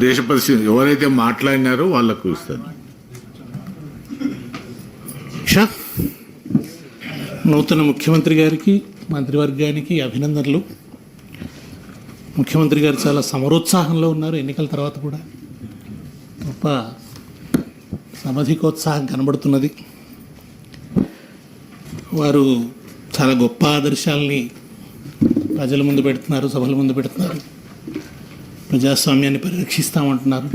దేశ పరిస్థితి ఎవరైతే మాట్లాడినారో వాళ్ళకు ఇస్తాను నూతన ముఖ్యమంత్రి గారికి మంత్రివర్గానికి అభినందనలు. ముఖ్యమంత్రి గారు చాలా సమరోత్సాహంలో ఉన్నారు ఎన్నికల తర్వాత కూడా. గొప్ప సమధికోత్సాహం కనబడుతున్నది. వారు చాలా గొప్ప ఆదర్శాలని ప్రజల ముందు పెడుతున్నారు సభల ముందు పెడుతున్నారు. ప్రజాస్వామ్యాన్ని పరిరక్షిస్తామంటున్నారు.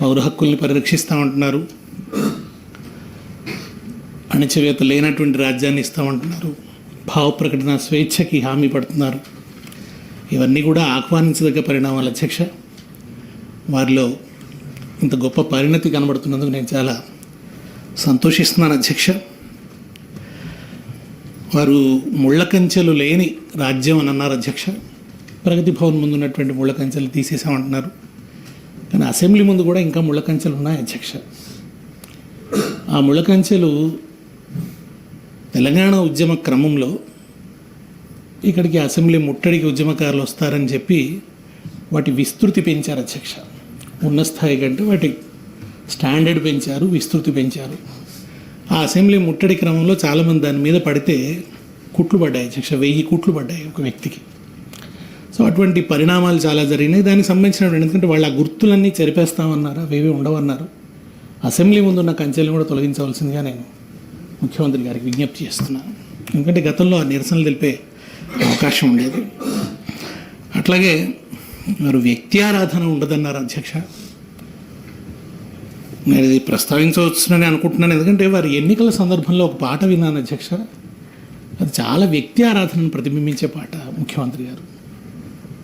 పౌర హక్కుల్ని పరిరక్షిస్తామంటున్నారు. అణచివేత లేనటువంటి రాజ్యాన్ని ఇస్తామంటున్నారు. భావ ప్రకటన స్వేచ్ఛకి హామీ పడుతున్నారు. ఇవన్నీ కూడా ఆహ్వానించదగ్గ పరిణామాలు అధ్యక్ష. వారిలో ఇంత గొప్ప పరిణతి కనబడుతున్నందుకు నేను చాలా సంతోషిస్తున్నాను అధ్యక్ష. వారు ముళ్ళ కంచెలు లేని రాజ్యం అని అన్నారు అధ్యక్ష. ప్రగతి భవన్ ముందు ఉన్నటువంటి ముళ్ళ కంచెలు తీసేసామంటున్నారు. కానీ అసెంబ్లీ ముందు కూడా ఇంకా ముళ్ళ కంచెలు ఉన్నాయి అధ్యక్ష. ఆ ముళ్ళ కంచెలు తెలంగాణ ఉద్యమ క్రమంలో ఇక్కడికి అసెంబ్లీ ముట్టడికి ఉద్యమకారులు వస్తారని చెప్పి వాటి విస్తృతి పెంచారు అధ్యక్ష. ఉన్న స్థాయి కంటే వాటి స్టాండర్డ్ పెంచారు విస్తృతి పెంచారు. ఆ అసెంబ్లీ ముట్టడి క్రమంలో చాలామంది దాని మీద పడితే కుట్లు పడ్డాయి అధ్యక్ష వెయ్యి కుట్లు పడ్డాయి ఒక వ్యక్తికి. సో అటువంటి పరిణామాలు చాలా జరిగినాయి. దానికి సంబంధించినటువంటి ఎందుకంటే వాళ్ళు ఆ గుర్తులన్నీ చెరిపేస్తామన్నారు అవేవి ఉండవన్నారు. అసెంబ్లీ ముందున్న కంచెలను కూడా తొలగించవలసిందిగా నేను ముఖ్యమంత్రి గారికి విజ్ఞప్తి చేస్తున్నాను ఎందుకంటే గతంలో ఆ నిరసనలు తెలిపే అవకాశం ఉండేది. అట్లాగే వారు వ్యక్తి ఆరాధన ఉండదన్నారు అధ్యక్ష. నేను ఇది ప్రస్తావించవచ్చునని అనుకుంటున్నాను. ఎందుకంటే వారి ఎన్నికల సందర్భంలో ఒక పాట విన్నాను అధ్యక్ష. అది చాలా వ్యక్తి ఆరాధనను ప్రతిబింబించే పాట ముఖ్యమంత్రి గారు.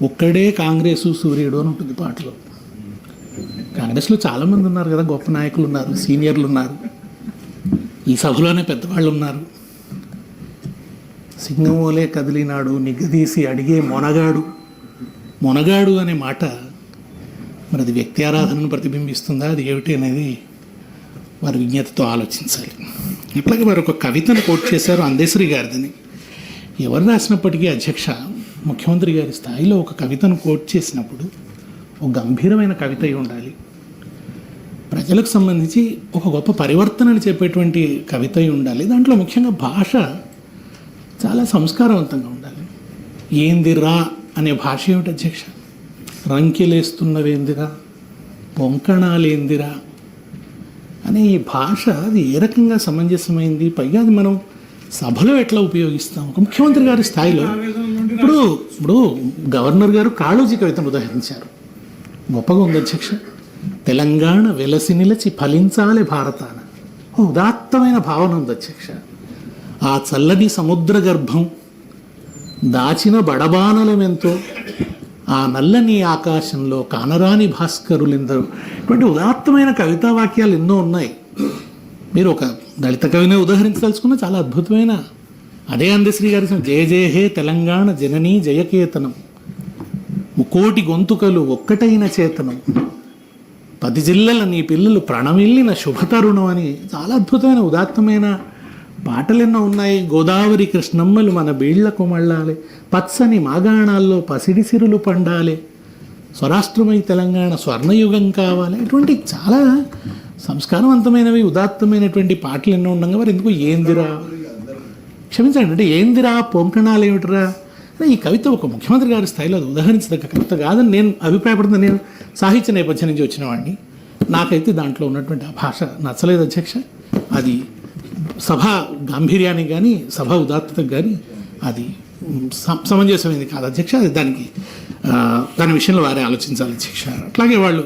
ఒక్కడే కాంగ్రెసు సూర్యుడు అని ఉంటుంది పాటలో. కాంగ్రెస్లో చాలామంది ఉన్నారు కదా గొప్ప నాయకులు ఉన్నారు సీనియర్లు ఉన్నారు. ఈ సభలోనే పెద్దవాళ్ళు ఉన్నారు. సింగమోలే కదిలినాడు నిగ్గదీసి అడిగే మొనగాడు. మొనగాడు అనే మాట మరి అది వ్యక్తి ఆరాధనను ప్రతిబింబిస్తుందా? అది ఏమిటి అనేది వారి విజ్ఞతతో ఆలోచించాలి. ఇట్లాగే వారు ఒక కవితను కోట్ చేశారు అందేశ్వరి గారిదని ఎవరు రాసినప్పటికీ అధ్యక్ష ముఖ్యమంత్రి గారి స్థాయిలో ఒక కవితను కోట్ చేసినప్పుడు ఒక గంభీరమైన కవిత అయి ఉండాలి. ప్రజలకు సంబంధించి ఒక గొప్ప పరివర్తనని చెప్పేటువంటి కవిత అయి ఉండాలి. దాంట్లో ముఖ్యంగా భాష చాలా సంస్కారవంతంగా ఉండాలి. ఏందిరా అనే భాష ఏమిటి అధ్యక్ష? రంకెలేస్తున్నవేందిరా? పొంకణాలేందిరా అనే ఈ భాష అది ఏ రకంగా సమంజసమైంది? పైగా అది మనం సభలో ఎట్లా ఉపయోగిస్తాం? ఒక ముఖ్యమంత్రి గారి స్థాయిలో ఇప్పుడు ఇప్పుడు గవర్నర్ గారు కాళోజీ కవితను ఉదాహరించారు. గొప్పగా ఉంది అధ్యక్ష. తెలంగాణ వెలసి నిలచి ఫలించాలి భారతాన. ఉదాత్తమైన భావన ఉంది అధ్యక్ష. ఆ చల్లని సముద్ర గర్భం దాచిన బడబానలమెంతో ఆ నల్లని ఆకాశంలో కానరాని భాస్కరులెందరూ ఇటువంటి ఉదాత్తమైన కవితా వాక్యాలు ఎన్నో ఉన్నాయి. మీరు ఒక దళిత కవిని ఉదాహరించదలుచుకున్న చాలా అద్భుతమైన అదే అందశ్రీ గారి జయ జయ హే తెలంగాణ జననీ జయకేతనం కోటి గొంతుకలు ఒక్కటైన చేతనం. పది జిల్లల నీ పిల్లలు ప్రణమిల్లిన శుభతరుణం అని చాలా అద్భుతమైన ఉదాత్తమైన పాటలు ఎన్నో ఉన్నాయి. గోదావరి కృష్ణమ్మలు మన బీళ్ళకు మళ్ళాలి. పచ్చని మాగాణాల్లో పసిడి సిరులు పండాలి. స్వరాష్ట్రమై తెలంగాణ స్వర్ణయుగం కావాలి. ఇటువంటి చాలా సంస్కారవంతమైనవి ఉదాత్తమైనటువంటి పాటలు ఎన్నో ఉండగా మరి ఎందుకు ఏందిరా? క్షమించండి అంటే ఏందిరా పొంకణాలు ఏమిటిరా ఈ కవిత ఒక ముఖ్యమంత్రి గారి స్థాయిలో అది ఉదాహరించదగ్గ కవిత కాదని నేను అభిప్రాయపడుతుంది నేను సాహిత్య నేపథ్యం నుంచి వచ్చిన వాడిని నాకైతే దాంట్లో ఉన్నటువంటి ఆ భాష నచ్చలేదు అధ్యక్ష. అది సభ గాంభీర్యానికి కానీ సభ ఉదాత్తతకు కానీ అది సమ- సమంజసమైనది కాదు అధ్యక్ష. అది దానికి దాని విషయంలో వారే ఆలోచించాలి అధ్యక్ష. అట్లాగే వాళ్ళు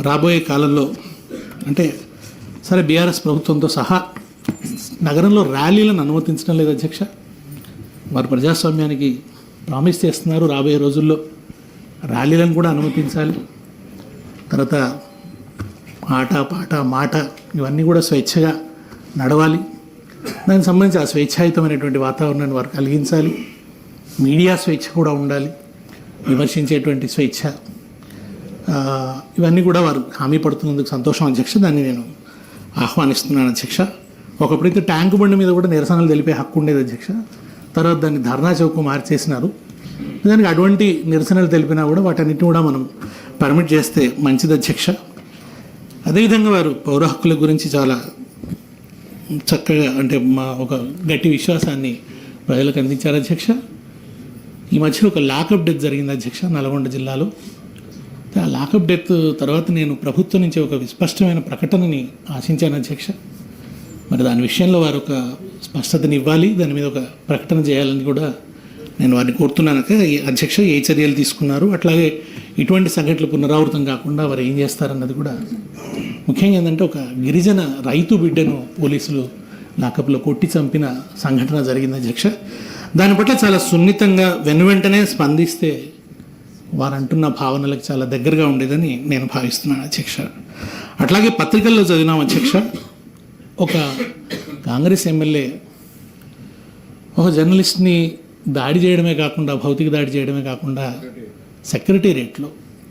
రాబోయే కాలంలో అంటే సరే బీఆర్ఎస్ ప్రభుత్వంతో సహా నగరంలో ర్యాలీలను అనుమతించడం లేదు అధ్యక్ష. వారు ప్రజాస్వామ్యానికి ప్రామిస్ చేస్తున్నారు రాబోయే రోజుల్లో. ర్యాలీలను కూడా అనుమతించాలి. తర్వాత ఆట పాట మాట ఇవన్నీ కూడా స్వేచ్ఛగా నడవాలి. దానికి సంబంధించి ఆ స్వేచ్ఛాయుతమైనటువంటి వాతావరణాన్ని వారు కలిగించాలి. మీడియా స్వేచ్ఛ కూడా ఉండాలి. విమర్శించేటువంటి స్వేచ్ఛ. ఇవన్నీ కూడా వారు హామీ పడుతున్నందుకు సంతోషం అధ్యక్ష. దాన్ని నేను ఆహ్వానిస్తున్నాను అధ్యక్ష. ఒకప్పుడైతే ట్యాంకు బండి మీద కూడా నిరసనలు తెలిపే హక్కు ఉండేది అధ్యక్ష. తర్వాత దాన్ని ధర్నా చౌక్ మార్చేసినారు. దానికి అటువంటి నిరసనలు తెలిపినా కూడా వాటన్నిటిని కూడా మనం పర్మిట్ చేస్తే మంచిది అధ్యక్ష. అదేవిధంగా వారు పౌర హక్కుల గురించి చాలా చక్కగా అంటే మా ఒక గట్టి విశ్వాసాన్ని ప్రజలకు అందించారు అధ్యక్ష. ఈ మధ్య ఒక లాకప్ డెత్ జరిగింది అధ్యక్ష నల్గొండ జిల్లాలో. ఆ లాకప్ డెత్ తర్వాత నేను ప్రభుత్వం నుంచి ఒక స్పష్టమైన ప్రకటనని ఆశించాను అధ్యక్ష. మరి దాని విషయంలో వారు ఒక స్పష్టతని ఇవ్వాలి దాని మీద ఒక ప్రకటన చేయాలని కూడా నేను వారిని కోరుతున్నాను. అధ్యక్ష ఏ చర్యలు తీసుకున్నారు అట్లాగే ఇటువంటి సంఘటనలు పునరావృతం కాకుండా వారు ఏం చేస్తారన్నది కూడా. ముఖ్యంగా ఏంటంటే ఒక గిరిజన రైతు బిడ్డను పోలీసులు లాకప్లో కొట్టి చంపిన సంఘటన జరిగింది అధ్యక్ష. దాని పట్ల చాలా సున్నితంగా వెనువెంటనే స్పందిస్తే వారంటున్న భావనలకు చాలా దగ్గరగా ఉండేదని నేను భావిస్తున్నాను అధ్యక్ష. అట్లాగే పత్రికల్లో చదివినాం అధ్యక్ష. ఒక కాంగ్రెస్ ఎమ్మెల్యే ఒక జర్నలిస్ట్ని దాడి చేయడమే కాకుండా భౌతిక దాడి చేయడమే కాకుండా సెక్రటేరియట్లో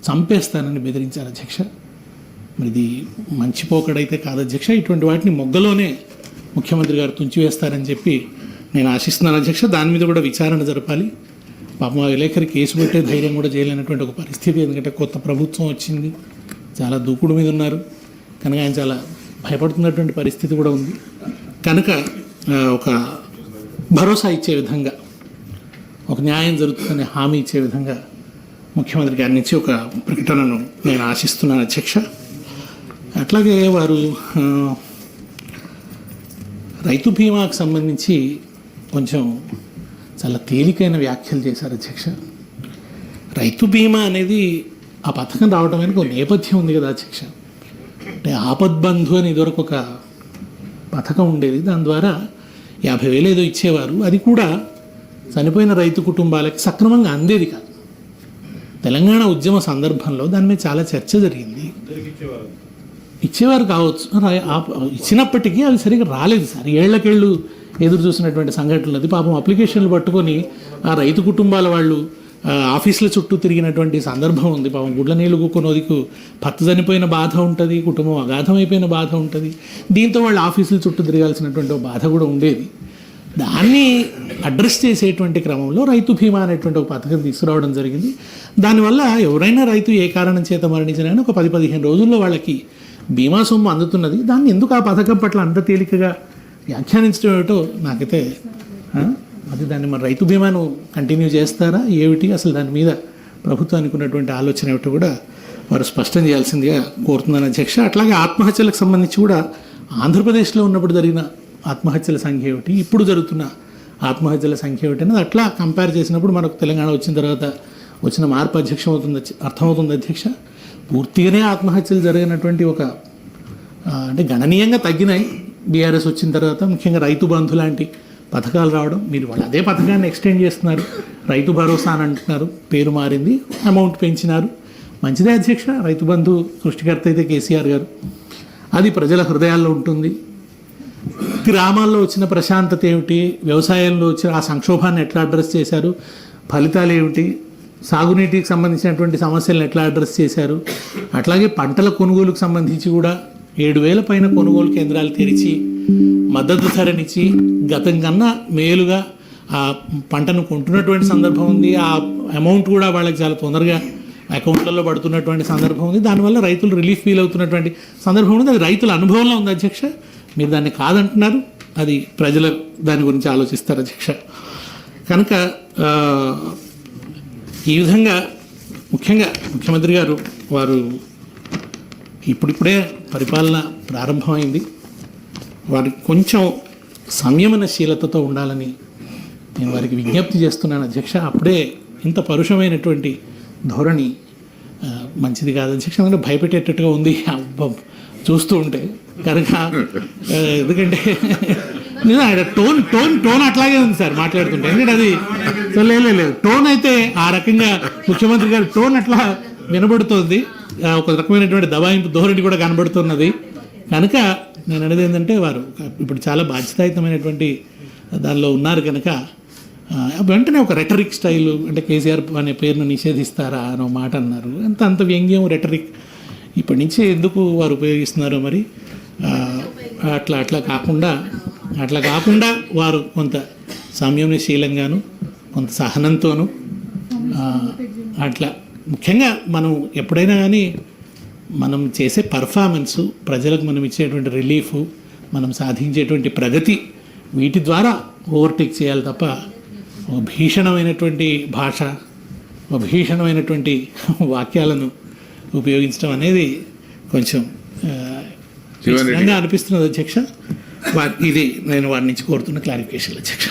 చంపేస్తానని బెదిరించారు అధ్యక్ష. మరి ఇది మంచి పోకడైతే కాదు అధ్యక్ష. ఇటువంటి వాటిని మొగ్గలోనే ముఖ్యమంత్రి గారు తుంచివేస్తారని చెప్పి నేను ఆశిస్తున్నాను అధ్యక్ష. దాని మీద కూడా విచారణ జరపాలి. పాపం ఆ విలేకరి కేసు పెట్టే ధైర్యం కూడా చేయలేనటువంటి ఒక పరిస్థితి ఎందుకంటే కొత్త ప్రభుత్వం వచ్చింది. చాలా దూకుడు మీద ఉన్నారు. కనుక ఆయన చాలా భయపడుతున్నటువంటి పరిస్థితి కూడా ఉంది. కనుక ఒక భరోసా ఇచ్చే విధంగా ఒక న్యాయం జరుగుతుందనే హామీ ఇచ్చే విధంగా ముఖ్యమంత్రి గారి నుంచి ఒక ప్రకటనను నేను ఆశిస్తున్నాను అధ్యక్ష. అట్లాగే వారు రైతు బీమాకు సంబంధించి కొంచెం చాలా తేలికైన వ్యాఖ్యలు చేశారు అధ్యక్ష. రైతు బీమా అనేది ఆ పథకం రావడం వెనుక ఒక నేపథ్యం ఉంది కదా అధ్యక్ష. అంటే ఆపద్బంధు అని ఇదివరకు ఒక పథకం ఉండేది. దాని ద్వారా యాభై వేలు ఏదో ఇచ్చేవారు. అది కూడా చనిపోయిన రైతు కుటుంబాలకి సక్రమంగా అందేది కాదు. తెలంగాణ ఉద్యమ సందర్భంలో దాని మీద చాలా చర్చ జరిగింది. ఇచ్చేవారు. కావచ్చు. ఇచ్చినప్పటికీ అవి సరిగ్గా రాలేదు సార్. ఏళ్ళకేళ్ళు ఎదురు చూసినటువంటి సంఘటనలు అది పాపం అప్లికేషన్లు పట్టుకొని ఆ రైతు కుటుంబాల వాళ్ళు ఆఫీసుల చుట్టూ తిరిగినటువంటి సందర్భం ఉంది. పాపం గుడ్ల నీళ్ళు కుక్కొనోదికు భర్త చనిపోయిన బాధ ఉంటుంది కుటుంబం అగాధమైపోయిన బాధ ఉంటుంది. దీంతో వాళ్ళు ఆఫీసుల చుట్టూ తిరగాల్సినటువంటి బాధ కూడా ఉండేది. దాన్ని అడ్రస్ చేసేటువంటి క్రమంలో రైతు బీమా అనేటువంటి ఒక పథకం తీసుకురావడం జరిగింది. దానివల్ల ఎవరైనా రైతు ఏ కారణం చేత మరణించినా ఒక పది పదిహేను రోజుల్లో వాళ్ళకి బీమా సొమ్ము అందుతున్నది. దాన్ని ఎందుకు ఆ పథకం పట్ల అంత తేలికగా వ్యాఖ్యానించడం ఏమిటో నాకైతే అది దాన్ని మన రైతు బీమాను కంటిన్యూ చేస్తారా? ఏమిటి? అసలు దాని మీద ప్రభుత్వానికి ఉన్నటువంటి ఆలోచన ఏమిటో కూడా వారు స్పష్టం చేయాల్సిందిగా కోరుతున్నాను అధ్యక్ష. అట్లాగే ఆత్మహత్యలకు సంబంధించి కూడా ఆంధ్రప్రదేశ్లో ఉన్నప్పుడు జరిగిన ఆత్మహత్యల సంఖ్య ఏమిటి? ఇప్పుడు జరుగుతున్న ఆత్మహత్యల సంఖ్య ఏమిటి అనేది అట్లా కంపేర్ చేసినప్పుడు మనకు తెలంగాణ వచ్చిన తర్వాత వచ్చిన మార్పు అధ్యక్షం అవుతుంది అర్థమవుతుంది అధ్యక్ష. పూర్తిగానే ఆత్మహత్యలు జరిగినటువంటి ఒక అంటే గణనీయంగా తగ్గినాయి. బీఆర్ఎస్ వచ్చిన తర్వాత ముఖ్యంగా రైతు బంధు లాంటి పథకాలు రావడం మీరు వాళ్ళు అదే పథకాన్ని ఎక్స్టెండ్ చేస్తున్నారు. రైతు భరోసా అని అంటున్నారు. పేరు మారింది అమౌంట్ పెంచినారు. మంచిదే అధ్యక్ష రైతు బంధు సృష్టికర్త అయితే కేసీఆర్ గారు. అది ప్రజల హృదయాల్లో ఉంటుంది. గ్రామాల్లో వచ్చిన ప్రశాంతత ఏమిటి? వ్యవసాయంలో వచ్చిన ఆ సంక్షోభాన్ని ఎట్లా అడ్రస్ చేశారు? ఫలితాలు ఏమిటి? సాగునీటికి సంబంధించినటువంటి సమస్యలను ఎట్లా అడ్రస్ చేశారు? అట్లాగే పంటల కొనుగోలుకు సంబంధించి కూడా ఏడు వేల పైన కొనుగోలు కేంద్రాలు తెరిచి మద్దతు ధరనిచ్చి గతం కన్నా మేలుగా ఆ పంటను కొంటున్నటువంటి సందర్భం ఉంది. ఆ అమౌంట్ కూడా వాళ్ళకి చాలా తొందరగా అకౌంట్లలో పడుతున్నటువంటి సందర్భం ఉంది. దానివల్ల రైతులు రిలీఫ్ ఫీల్ అవుతున్నటువంటి సందర్భం ఉంది. అది రైతుల అనుభవంలో ఉంది అధ్యక్ష. మీరు దాన్ని కాదంటున్నారు. అది ప్రజలు దాని గురించి ఆలోచిస్తారు అధ్యక్ష. కనుక ఈ విధంగా ముఖ్యంగా ముఖ్యమంత్రి గారు వారు ఇప్పుడిప్పుడే పరిపాలన ప్రారంభమైంది. వారికి కొంచెం సంయమనశీలతతో ఉండాలని నేను వారికి విజ్ఞప్తి చేస్తున్నాను. అధ్యక్ష అప్పుడే ఇంత పరుషమైనటువంటి ధోరణి మంచిది కాదు. అధ్యక్ష ఎందుకంటే భయపెట్టేటట్టుగా ఉంది. చూస్తూ ఉంటే. కనుక ఎందుకంటే నిజం ఆయన టోన్ టోన్ టోన్ అట్లాగే ఉంది సార్ మాట్లాడుతుంటే. ఎందుకంటే అది లేదు లేదు, లేదు. టోన్ అయితే ఆ రకంగా ముఖ్యమంత్రి గారి టోన్ అట్లా వినబడుతోంది. ఒక రకమైనటువంటి దబాయింపు ధోరణి కూడా కనబడుతున్నది. కనుక నేను అనేది ఏంటంటే వారు ఇప్పుడు చాలా బాధ్యతాయుతమైనటువంటి దానిలో ఉన్నారు కనుక వెంటనే ఒక రెటరిక్ స్టైల్ అంటే కేసీఆర్ అనే పేరును నిషేధిస్తారా అనో మాట అన్నారు. అంత అంత వ్యంగ్యం రెటరిక్ ఇప్పటి నుంచి ఎందుకు వారు ఉపయోగిస్తున్నారో మరి? అట్లా అట్లా కాకుండా అట్లా కాకుండా వారు కొంత సంయమనశీలంగాను కొంత సహనంతోనూ అట్లా. ముఖ్యంగా మనం ఎప్పుడైనా కానీ మనం చేసే పర్ఫార్మెన్సు ప్రజలకు మనం ఇచ్చేటువంటి రిలీఫ్ మనం సాధించేటువంటి ప్రగతి వీటి ద్వారా ఓవర్టేక్ చేయాలి తప్ప ఓ భీషణమైనటువంటి భాష ఓ భీషణమైనటువంటి వాక్యాలను ఉపయోగించడం అనేది కొంచెం అనిపిస్తున్నది అధ్యక్ష. వా- ఇది నేను వారి నుంచి కోరుతున్న క్లారిఫికేషన్ అధ్యక్ష.